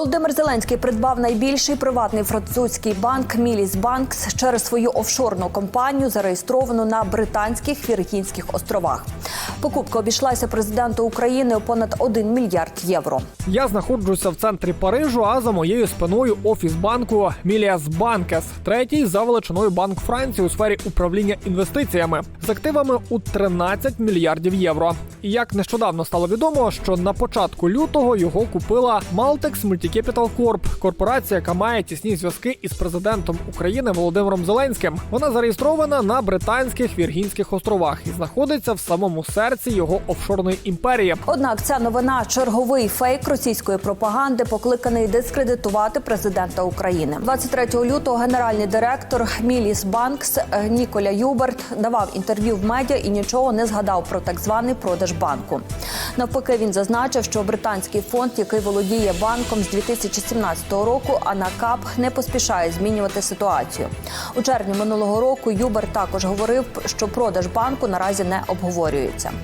Володимир Зеленський придбав найбільший приватний французький банк Міліс Банкс через свою офшорну компанію, зареєстровану на британських Віргінських островах. Покупка обійшлася президенту України у понад 1 мільярд євро. Я знаходжуся в центрі Парижу, а за моєю спиною офіс банку Міліас Банкес, третій за величиною банк Франції у сфері управління інвестиціями з активами у 13 мільярдів євро. І як нещодавно стало відомо, що на початку лютого його купила Maltex Multicapital Corp, корпорація, яка має тісні зв'язки із президентом України Володимиром Зеленським. Вона зареєстрована на британських Віргінських островах і знаходиться в самому серці його офшорної імперії. Однак ця новина черговий фейк російської пропаганди, покликаний дискредитувати президента України. 23 лютого генеральний директор Міліс Банкс Ніколя Юберт давав інтерв'ю в медіа і нічого не згадав про так званий продаж банку. Навпаки, він зазначив, що британський фонд, який володіє банком з 2017 року, АНАКАП не поспішає змінювати ситуацію. У червні минулого року Юбер також говорив, що продаж банку наразі не обговорюється.